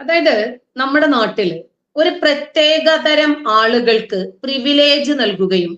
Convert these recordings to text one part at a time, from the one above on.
അതായത് നമ്മുടെ നാട്ടിൽ ഒരു പ്രത്യേക തരം ആളുകൾക്ക് പ്രിവിലേജ് നൽകുകയും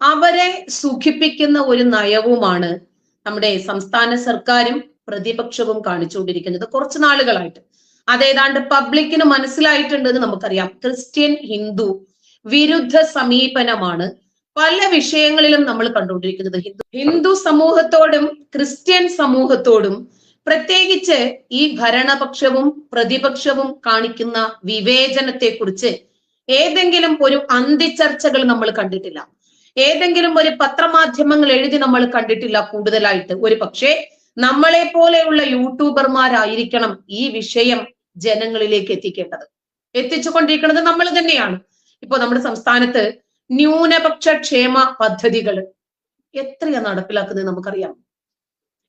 അവരെ സുഖിപ്പിക്കുന്ന ഒരു നയവുമാണ് നമ്മുടെ സംസ്ഥാന സർക്കാരും പ്രതിപക്ഷവും കാണിച്ചുകൊണ്ടിരിക്കുന്നത് കുറച്ച് നാളുകളായിട്ട്. അതേതാണ്ട് പബ്ലിക്കിന് മനസ്സിലായിട്ടുണ്ട് എന്ന് നമുക്കറിയാം. ക്രിസ്ത്യൻ ഹിന്ദു വിരുദ്ധ സമീപനമാണ് പല വിഷയങ്ങളിലും നമ്മൾ കണ്ടുകൊണ്ടിരിക്കുന്നത്. ഹിന്ദു ഹിന്ദു സമൂഹത്തോടും ക്രിസ്ത്യൻ സമൂഹത്തോടും പ്രത്യേകിച്ച് ഈ ഭരണപക്ഷവും പ്രതിപക്ഷവും കാണിക്കുന്ന വിവേചനത്തെ കുറിച്ച് ഏതെങ്കിലും ഒരു അന്തിച്ചർച്ചകൾ നമ്മൾ കണ്ടിട്ടില്ല. ഏതെങ്കിലും ഒരു പത്രമാധ്യമങ്ങൾ എഴുതി നമ്മൾ കണ്ടിട്ടില്ല കൂടുതലായിട്ട്. ഒരു പക്ഷേ നമ്മളെ പോലെയുള്ള യൂട്യൂബർമാരായിരിക്കണം ഈ വിഷയം ജനങ്ങളിലേക്ക് എത്തിക്കേണ്ടത്. എത്തിച്ചുകൊണ്ടിരിക്കുന്നത് നമ്മൾ തന്നെയാണ്. ഇപ്പൊ നമ്മുടെ സംസ്ഥാനത്ത് ന്യൂനപക്ഷ ക്ഷേമ പദ്ധതികൾ എത്രയാ നടപ്പിലാക്കുന്നത് നമുക്കറിയാം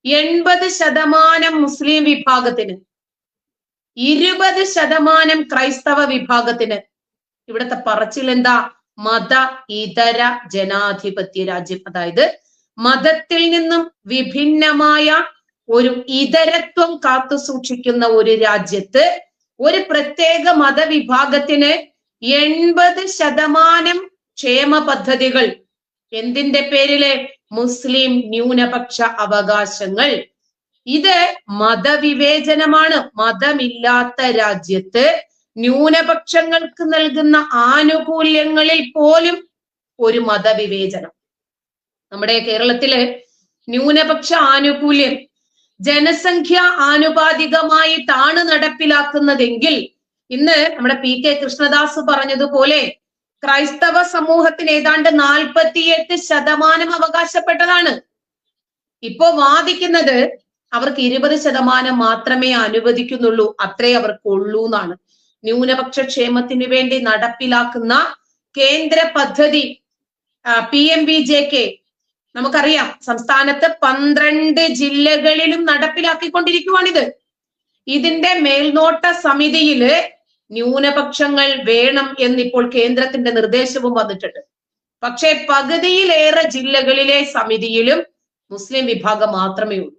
എൺപത് ശതമാനം മുസ്ലിം വിഭാഗത്തിന് ഇരുപത് ശതമാനം ക്രൈസ്തവ വിഭാഗത്തിന്. ഇവിടുത്തെ പറച്ചിൽ എന്താ? മത ഇതര ജനാധിപത്യ രാജ്യം. അതായത് മതത്തിൽ നിന്നും വിഭിന്നമായ ഒരു ഇതരത്വം കാത്തു സൂക്ഷിക്കുന്ന ഒരു രാജ്യത്ത് ഒരു പ്രത്യേക മതവിഭാഗത്തിന് എൺപത് ശതമാനം ക്ഷേമ പദ്ധതികൾ. എന്തിന്റെ പേരിൽ? മുസ്ലിം ന്യൂനപക്ഷ അവകാശങ്ങൾ. ഇത് മതവിവേചനമാണ്. മതമില്ലാത്ത രാജ്യത്ത് ന്യൂനപക്ഷങ്ങൾക്ക് നൽകുന്ന ആനുകൂല്യങ്ങളിൽ പോലും ഒരു മതവിവേചനം. നമ്മുടെ കേരളത്തിലെ ന്യൂനപക്ഷ ആനുകൂല്യം ജനസംഖ്യ ആനുപാതികമായിട്ടാണ് നടപ്പിലാക്കുന്നതെങ്കിൽ ഇന്ന് നമ്മുടെ പി കെ കൃഷ്ണദാസ് പറഞ്ഞതുപോലെ ക്രൈസ്തവ സമൂഹത്തിന് ഏതാണ്ട് നാൽപ്പത്തിയെട്ട് ശതമാനം അവകാശപ്പെട്ടതാണ്. ഇപ്പോ വാദിക്കുന്നത് അവർക്ക് ഇരുപത് ശതമാനം മാത്രമേ അനുവദിക്കുന്നുള്ളൂ അത്രേ അവർക്കുള്ളൂ എന്നാണ്. ന്യൂനപക്ഷ ക്ഷേമത്തിന് വേണ്ടി നടപ്പിലാക്കുന്ന കേന്ദ്ര പദ്ധതി P M B J K. നമുക്കറിയാം സംസ്ഥാനത്ത് പന്ത്രണ്ട് ജില്ലകളിലും നടപ്പിലാക്കിക്കൊണ്ടിരിക്കുവാണിത്. ഇതിന്റെ മേൽനോട്ട സമിതിയിൽ ന്യൂനപക്ഷങ്ങൾ വേണം എന്നിപ്പോൾ കേന്ദ്രത്തിന്റെ നിർദ്ദേശവും വന്നിട്ടുണ്ട്. പക്ഷേ പകുതിയിലേറെ ജില്ലകളിലെ സമിതിയിലും മുസ്ലിം വിഭാഗം മാത്രമേ ഉള്ളൂ.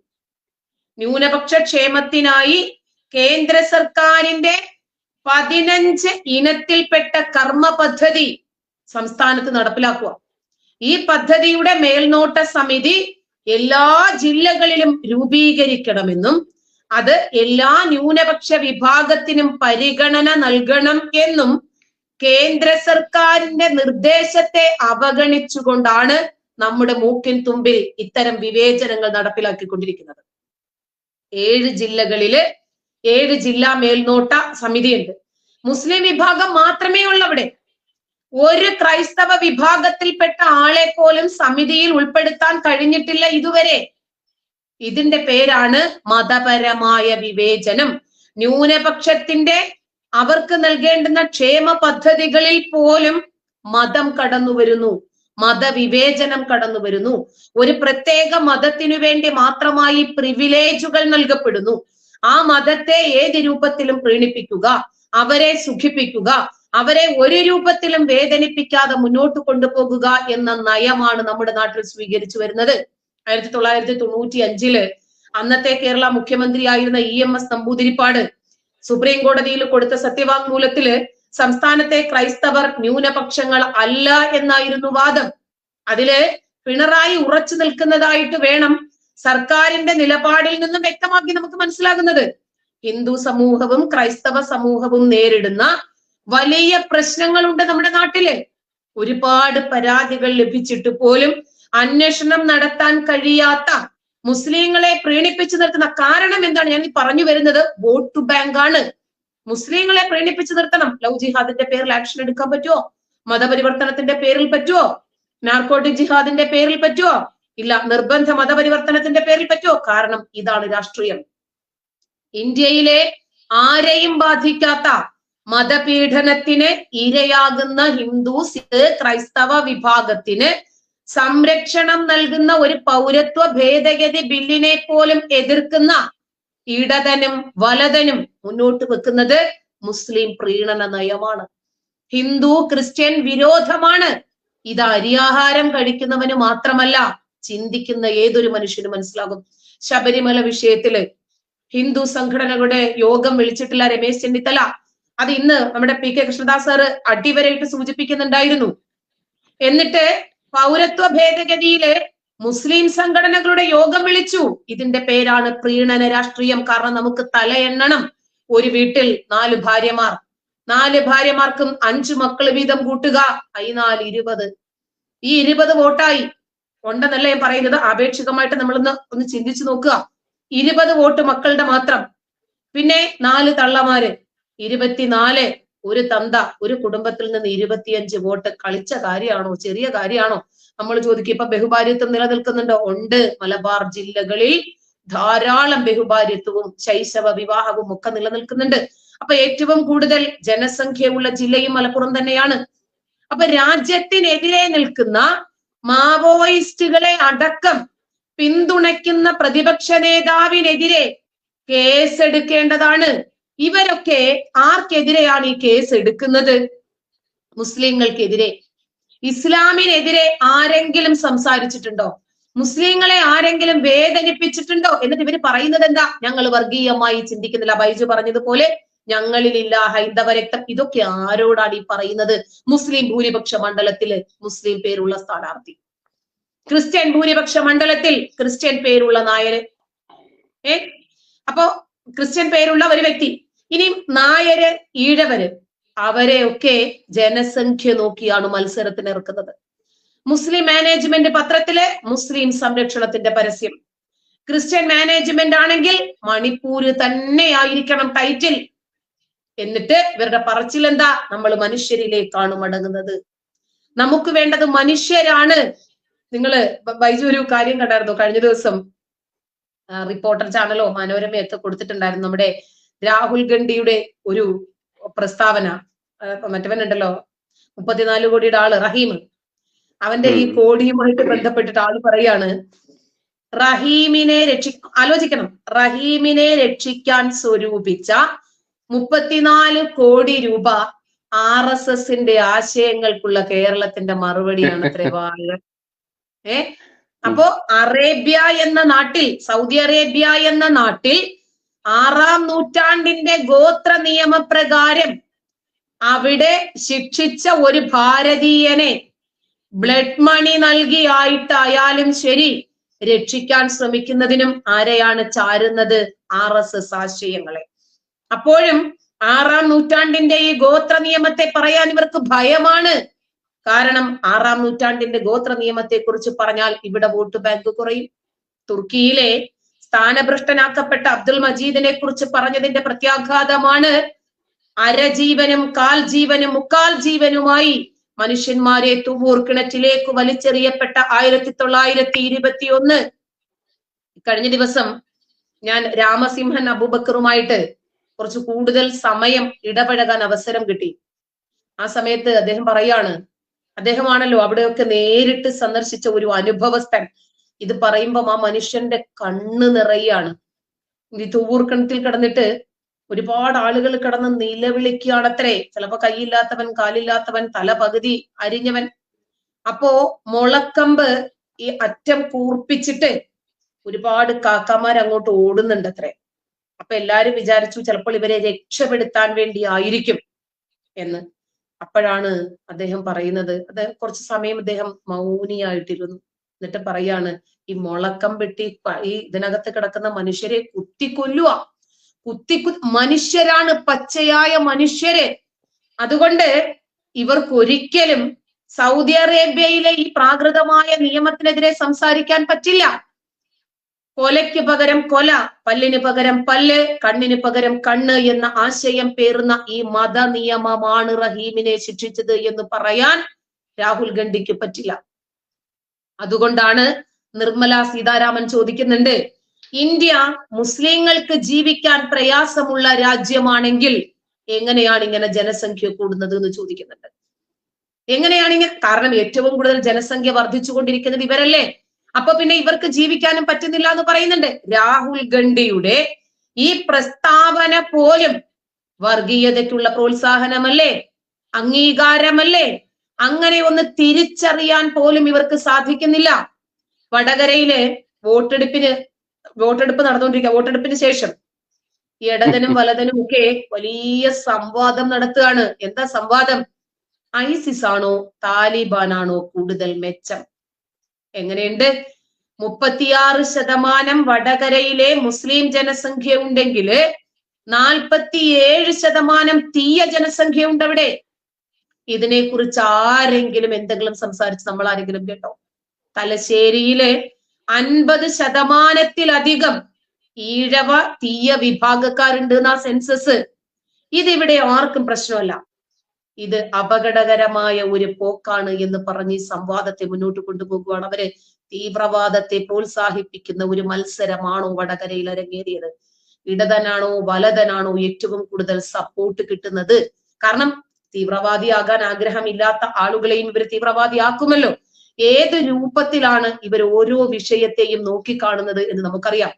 ന്യൂനപക്ഷ ക്ഷേമത്തിനായി കേന്ദ്ര സർക്കാരിന്റെ പതിനഞ്ച് ഇനത്തിൽപ്പെട്ട കർമ്മ പദ്ധതി സംസ്ഥാനത്ത് നടപ്പിലാക്കുക. ഈ പദ്ധതിയുടെ മേൽനോട്ട സമിതി എല്ലാ ജില്ലകളിലും രൂപീകരിക്കണമെന്നും അത് എല്ലാ ന്യൂനപക്ഷ വിഭാഗത്തിനും പരിഗണന നൽകണം എന്നും കേന്ദ്ര സർക്കാരിന്റെ നിർദ്ദേശത്തെ അവഗണിച്ചുകൊണ്ടാണ് നമ്മുടെ മൂക്കിൻ തുമ്പിൽ ഇത്തരം വിവേചനങ്ങൾ നടപ്പിലാക്കിക്കൊണ്ടിരിക്കുന്നത്. ഏഴ് ജില്ലകളിൽ ഏഴ് ജില്ലാ മേൽനോട്ട സമിതിയുണ്ട്. മുസ്ലിം വിഭാഗം മാത്രമേ ഉള്ളവിടെ. ഒരു ക്രൈസ്തവ വിഭാഗത്തിൽപ്പെട്ട ആളെ പോലും സമിതിയിൽ ഉൾപ്പെടുത്താൻ കഴിഞ്ഞിട്ടില്ല ഇതുവരെ. ഇതിന്റെ പേരാണ് മതപരമായ വിവേചനം. ന്യൂനപക്ഷത്തിന്റെ അവർക്ക് നൽകേണ്ടുന്ന ക്ഷേമ പദ്ധതികളിൽ പോലും മതം കടന്നു വരുന്നു. മതവിവേചനം കടന്നു വരുന്നു. ഒരു പ്രത്യേക മതത്തിനു വേണ്ടി മാത്രമായി പ്രിവിലേജുകൾ നൽകപ്പെടുന്നു. ആ മതത്തെ ഏത് രൂപത്തിലും പ്രീണിപ്പിക്കുക അവരെ സുഖിപ്പിക്കുക അവരെ ഒരു രൂപത്തിലും വേദനിപ്പിക്കാതെ മുന്നോട്ട് കൊണ്ടുപോകുക എന്ന നയമാണ് നമ്മുടെ നാട്ടിൽ സ്വീകരിച്ചു വരുന്നത്. ആയിരത്തി തൊള്ളായിരത്തി തൊണ്ണൂറ്റി അഞ്ചിൽ അന്നത്തെ കേരള മുഖ്യമന്ത്രിയായിരുന്ന E M S Namboodiripad supreme കോടതിയിൽ കൊടുത്ത സത്യവാങ്മൂലത്തിൽ സംസ്ഥാനത്തെ ക്രൈസ്തവർ ന്യൂനപക്ഷങ്ങൾ അല്ല എന്നായിരുന്നു വാദം. അതിൽ പിണറായി ഉറച്ചു നിൽക്കുന്നതായിട്ട് വേണം സർക്കാരിന്റെ നിലപാടിൽ നിന്നും വ്യക്തമാക്കി നമുക്ക് മനസ്സിലാകുന്നത്. ഹിന്ദു സമൂഹവും ക്രൈസ്തവ സമൂഹവും നേരിടുന്ന വലിയ പ്രശ്നങ്ങളുണ്ട് നമ്മുടെ നാട്ടിൽ. ഒരുപാട് പരാതികൾ ലഭിച്ചിട്ട് പോലും അന്വേഷണം നടത്താൻ കഴിയാത്ത മുസ്ലിങ്ങളെ പ്രീണിപ്പിച്ചു നിർത്തുന്ന കാരണം എന്താണ്? ഞാൻ ഈ പറഞ്ഞു വരുന്നത് വോട്ട് ബാങ്ക് ആണ്. മുസ്ലിങ്ങളെ പ്രീണിപ്പിച്ചു നിർത്തണം. ലവ് ജിഹാദിന്റെ പേരിൽ ആക്ഷൻ എടുക്കാൻ പറ്റുമോ മതപരിവർത്തനത്തിന്റെ പേരിൽ പറ്റുമോ നാർക്കോട്ടിക് ജിഹാദിന്റെ പേരിൽ പറ്റുമോ ഇല്ല നിർബന്ധ മതപരിവർത്തനത്തിന്റെ പേരിൽ പറ്റുമോ കാരണം ഇതാണ് രാഷ്ട്രീയം. ഇന്ത്യയിലെ ആരെയും ബാധിക്കാത്ത മതപീഡനത്തിന് ഇരയാകുന്ന ഹിന്ദു സിഖ് ക്രൈസ്തവ വിഭാഗത്തിന് സംരക്ഷണം നൽകുന്ന ഒരു പൗരത്വ ഭേദഗതി ബില്ലിനെ പോലും എതിർക്കുന്ന ഇടതനും വലതനും മുന്നോട്ട് വെക്കുന്നത് മുസ്ലിം പ്രീണന നയമാണ്. ഹിന്ദു ക്രിസ്ത്യൻ വിരോധമാണ്. ഇത് അരിയാഹാരം കഴിക്കുന്നവന് മാത്രമല്ല ചിന്തിക്കുന്ന ഏതൊരു മനുഷ്യനും മനസ്സിലാകും. ശബരിമല വിഷയത്തിൽ ഹിന്ദു സംഘടനകളുടെ യോഗം വിളിച്ചിട്ടില്ല രമേശ് ചെന്നിത്തല. അത് ഇന്ന് നമ്മുടെ പി കെ കൃഷ്ണദാസ് സാറ് അടിവരയിട്ട് സൂചിപ്പിക്കുന്നുണ്ടായിരുന്നു. എന്നിട്ട് പൗരത്വ ഭേദഗതിയിൽ മുസ്ലിം സംഘടനകളുടെ യോഗം വിളിച്ചു. ഇതിന്റെ പേരാണ് പ്രീണന രാഷ്ട്രീയം. കാരണം നമുക്ക് തല എണ്ണണം. ഒരു വീട്ടിൽ നാല് ഭാര്യമാർ. നാല് ഭാര്യമാർക്കും അഞ്ചു മക്കൾ വീതം കൂട്ടുക. നാല് ഇരുപത്. ഈ ഇരുപത് വോട്ടായി. ഉണ്ടെന്നല്ല ഞാൻ പറയുന്നത്? ആപേക്ഷികമായിട്ട് നമ്മളൊന്ന് ഒന്ന് ചിന്തിച്ചു നോക്കുക. ഇരുപത് വോട്ട് മക്കളുടെ മാത്രം. പിന്നെ നാല് തള്ളമാര്. ഇരുപത്തിനാല് ഒരു തന്ത ഒരു കുടുംബത്തിൽ നിന്ന് ഇരുപത്തിയഞ്ച് വോട്ട് കളിച്ച കാര്യമാണോ? ചെറിയ കാര്യമാണോ? നമ്മൾ ചോദിക്കും ഇപ്പൊ ബഹുഭാര്യത്വം നിലനിൽക്കുന്നുണ്ടോ? ഉണ്ട്. മലബാർ ജില്ലകളിൽ ധാരാളം ബഹുഭാര്യത്വവും ശൈശവ വിവാഹവും ഒക്കെ നിലനിൽക്കുന്നുണ്ട്. അപ്പൊ ഏറ്റവും കൂടുതൽ ജനസംഖ്യയുള്ള ജില്ലയും മലപ്പുറം തന്നെയാണ്. അപ്പൊ രാജ്യത്തിനെതിരെ നിൽക്കുന്ന മാവോയിസ്റ്റുകളെ അടക്കം പിന്തുണയ്ക്കുന്ന പ്രതിപക്ഷ നേതാവിനെതിരെ കേസെടുക്കേണ്ടതാണ്. ഇവരൊക്കെ ആർക്കെതിരെയാണ് ഈ കേസ് എടുക്കുന്നത്? മുസ്ലിങ്ങൾക്കെതിരെ. ഇസ്ലാമിനെതിരെ ആരെങ്കിലും സംസാരിച്ചിട്ടുണ്ടോ? മുസ്ലിങ്ങളെ ആരെങ്കിലും വേദനിപ്പിച്ചിട്ടുണ്ടോ? എന്നിട്ട് ഇവർ പറയുന്നത് എന്താ ഞങ്ങൾ വർഗീയമായി ചിന്തിക്കുന്നില്ല. ബൈജു പറഞ്ഞതുപോലെ ഞങ്ങളിലില്ല ഹൈന്ദവ രക്തം ഇതൊക്കെ ആരോടാണ് ഈ പറയുന്നത്? മുസ്ലിം ഭൂരിപക്ഷ മണ്ഡലത്തിൽ മുസ്ലിം പേരുള്ള സ്ഥാനാർത്ഥി. ക്രിസ്ത്യൻ ഭൂരിപക്ഷ മണ്ഡലത്തിൽ ക്രിസ്ത്യൻ പേരുള്ള നായര്. ഏ? അപ്പോ ക്രിസ്ത്യൻ പേരുള്ള ഒരു വ്യക്തി ഇനി നായര് ഈഴവര് അവരെയൊക്കെ ജനസംഖ്യ നോക്കിയാണ് മത്സരത്തിന് ഇറക്കുന്നത്. മുസ്ലിം മാനേജ്മെന്റ് പത്രത്തിലെ മുസ്ലിം സംരക്ഷണത്തിന്റെ പരസ്യം. ക്രിസ്ത്യൻ മാനേജ്മെന്റ് ആണെങ്കിൽ മണിപ്പൂര് തന്നെയായിരിക്കണം ടൈറ്റിൽ. എന്നിട്ട് ഇവരുടെ പറച്ചിൽ എന്താ നമ്മൾ മനുഷ്യരിലേക്കാണ് മടങ്ങുന്നത്. നമുക്ക് വേണ്ടത് മനുഷ്യരാണ്. നിങ്ങൾ ബൈജു ഒരു കാര്യം കണ്ടായിരുന്നു? കഴിഞ്ഞ ദിവസം റിപ്പോർട്ടർ ചാനലോ മനോരമയൊക്കെ കൊടുത്തിട്ടുണ്ടായിരുന്നു നമ്മുടെ രാഹുൽ ഗണ്ഡിയുടെ ഒരു പ്രസ്താവന മറ്റവനുണ്ടല്ലോ മുപ്പത്തിനാല് കോടിയുടെ ആൾ റഹീം. അവന്റെ ഈ കോടിയുമായിട്ട് ബന്ധപ്പെട്ടിട്ട് ആൾ പറയാണ് റഹീമിനെ രക്ഷി ആലോചിക്കണം. റഹീമിനെ രക്ഷിക്കാൻ സ്വരൂപിച്ച മുപ്പത്തിനാല് കോടി രൂപ ആർ എസ് എസിന്റെ ആശയങ്ങൾക്കുള്ള കേരളത്തിന്റെ മറുപടിയാണ് അത്രേ വാഴ ഏ? അപ്പോ അറേബ്യ എന്ന നാട്ടിൽ സൗദി അറേബ്യ എന്ന നാട്ടിൽ ആറാം നൂറ്റാണ്ടിന്റെ ഗോത്ര നിയമപ്രകാരം അവിടെ ശിക്ഷിച്ച ഒരു ഭാരതീയനെ ബ്ലഡ് മണി നൽകിയായിട്ടായാലും ശരി രക്ഷിക്കാൻ ശ്രമിക്കുന്നതിനും ആരെയാണ് ചാരുന്നത്? ആർ എസ് എസ് ആശയങ്ങളെ. അപ്പോഴും ആറാം നൂറ്റാണ്ടിന്റെ ഈ ഗോത്ര നിയമത്തെ പറയാൻ ഇവർക്ക് ഭയമാണ്. കാരണം ആറാം നൂറ്റാണ്ടിന്റെ ഗോത്ര നിയമത്തെ കുറിച്ച് പറഞ്ഞാൽ ഇവിടെ വോട്ട് ബാങ്ക് കുറയും. തുർക്കിയിലെ സ്ഥാനഭ്രഷ്ടനാക്കപ്പെട്ട അബ്ദുൽ മജീദിനെ കുറിച്ച് പറഞ്ഞതിന്റെ പ്രത്യാഘാതമാണ് അരജീവനും കാൽ ജീവനും മുക്കാൽ ജീവനുമായി മനുഷ്യന്മാരെ തുവൂർ കിണറ്റിലേക്ക് വലിച്ചെറിയപ്പെട്ട ആയിരത്തി തൊള്ളായിരത്തി ഇരുപത്തി ഒന്ന് കഴിഞ്ഞ ദിവസം ഞാൻ രാമസിംഹൻ അബൂബക്കറുമായിട്ട് കുറച്ച് കൂടുതൽ സമയം ഇടപഴകാൻ അവസരം കിട്ടി. ആ സമയത്ത് അദ്ദേഹം പറയാണ് അദ്ദേഹമാണല്ലോ അവിടെയൊക്കെ നേരിട്ട് സന്ദർശിച്ച ഒരു അനുഭവസ്ഥൻ. ഇത് പറയുമ്പം ആ മനുഷ്യന്റെ കണ്ണ് നിറയാണ്. ഈ തൂവൂർക്കണത്തിൽ കിടന്നിട്ട് ഒരുപാട് ആളുകൾ കിടന്ന് നിലവിളിക്കുകയാണത്രേ. ചിലപ്പോ കൈയില്ലാത്തവൻ കാലില്ലാത്തവൻ തല പകുതി അരിഞ്ഞവൻ. അപ്പോ മുളക്കമ്പ് ഈ അറ്റം കൂർപ്പിച്ചിട്ട് ഒരുപാട് കാക്കമാർ അങ്ങോട്ട് ഓടുന്നുണ്ട് അത്രേ അപ്പൊ എല്ലാരും വിചാരിച്ചു ചിലപ്പോൾ ഇവരെ രക്ഷപ്പെടുത്താൻ വേണ്ടി ആയിരിക്കും എന്ന്. അപ്പോഴാണ് അദ്ദേഹം പറയുന്നത്. അത് കുറച്ച് സമയം അദ്ദേഹം മൗനിയായിട്ടിരുന്നു. എന്നിട്ട് പറയാണ് ഈ മുളക്കം വെട്ടി ഈ ഇതിനകത്ത് കിടക്കുന്ന മനുഷ്യരെ കുത്തിക്കൊല്ലുക കുത്തിക്കു മനുഷ്യരാണ് പച്ചയായ മനുഷ്യരെ. അതുകൊണ്ട് ഇവർക്കൊരിക്കലും സൗദി അറേബ്യയിലെ ഈ പ്രാകൃതമായ നിയമത്തിനെതിരെ സംസാരിക്കാൻ പറ്റില്ല. കൊലയ്ക്ക് പകരം കൊല പല്ലിന് പകരം പല്ല് കണ്ണിന് പകരം കണ്ണ് എന്ന ആശയം പേറുന്ന ഈ മത നിയമമാണ് റഹീമിനെ ശിക്ഷിച്ചത് എന്ന് പറയാൻ രാഹുൽ ഗാന്ധിക്ക് പറ്റില്ല. അതുകൊണ്ടാണ് നിർമ്മല സീതാരാമൻ ചോദിക്കുന്നുണ്ട് ഇന്ത്യ മുസ്ലിങ്ങൾക്ക് ജീവിക്കാൻ പ്രയാസമുള്ള രാജ്യമാണെങ്കിൽ എങ്ങനെയാണ് ഇങ്ങനെ ജനസംഖ്യ കൂടുന്നത് എന്ന് ചോദിക്കുന്നുണ്ട്. എങ്ങനെയാണ് ഇങ്ങനെ കാരണം ഏറ്റവും കൂടുതൽ ജനസംഖ്യ വർദ്ധിച്ചുകൊണ്ടിരിക്കുന്നത് ഇവരല്ലേ? അപ്പൊ പിന്നെ ഇവർക്ക് ജീവിക്കാനും പറ്റുന്നില്ല എന്ന് പറയുന്നുണ്ട്. രാഹുൽ ഗണ്ഡിയുടെ ഈ പ്രസ്താവന പോലും വർഗീയതയ്ക്കുള്ള പ്രോത്സാഹനമല്ലേ? അംഗീകാരമല്ലേ? അങ്ങനെ ഒന്ന് തിരിച്ചറിയാൻ പോലും ഇവർക്ക് സാധിക്കുന്നില്ല. വടകരയിലെ വോട്ടെടുപ്പിന് വോട്ടെടുപ്പ് നടന്നുകൊണ്ടിരിക്കുക വോട്ടെടുപ്പിന് ശേഷം ഇടതനും വലതനും ഒക്കെ വലിയ സംവാദം നടത്തുകയാണ്. എന്താ സംവാദം? ഐസിസ് ആണോ താലിബാൻ ആണോ കൂടുതൽ മെച്ചം? എങ്ങനെയുണ്ട്? മുപ്പത്തിയാറ് ശതമാനം വടകരയിലെ മുസ്ലിം ജനസംഖ്യ ഉണ്ടെങ്കിൽ നാൽപ്പത്തിയേഴ് ശതമാനം തീയ ജനസംഖ്യ ഉണ്ട് അവിടെ ഇതിനെ കുറിച്ച് ആരെങ്കിലും എന്തെങ്കിലും സംസാരിച്ച് നമ്മൾ ആരെങ്കിലും കേട്ടോ? തലശ്ശേരിയിലെ അൻപത് ശതമാനത്തിലധികം ഈഴവ തീയ വിഭാഗക്കാരുണ്ട് എന്നാ സെൻസസ്. ഇതിവിടെ ആർക്കും പ്രശ്നമല്ല. ഇത് അപകടകരമായ ഒരു പോക്കാണ് എന്ന് പറഞ്ഞ് ഈ സംവാദത്തെ മുന്നോട്ട് കൊണ്ടുപോകുകയാണ് അവർ. തീവ്രവാദത്തെ പ്രോത്സാഹിപ്പിക്കുന്ന ഒരു മത്സരമാണോ വടകരയിൽ അരങ്ങേറിയത്? ഇടതനാണോ വലതനാണോ ഏറ്റവും കൂടുതൽ സപ്പോർട്ട് കിട്ടുന്നത്? കാരണം തീവ്രവാദിയാകാൻ ആഗ്രഹമില്ലാത്ത ആളുകളെയും ഇവർ തീവ്രവാദിയാക്കുമല്ലോ. ഏത് രൂപത്തിലാണ് ഇവർ ഓരോ വിഷയത്തെയും നോക്കിക്കാണുന്നത് എന്ന് നമുക്കറിയാം.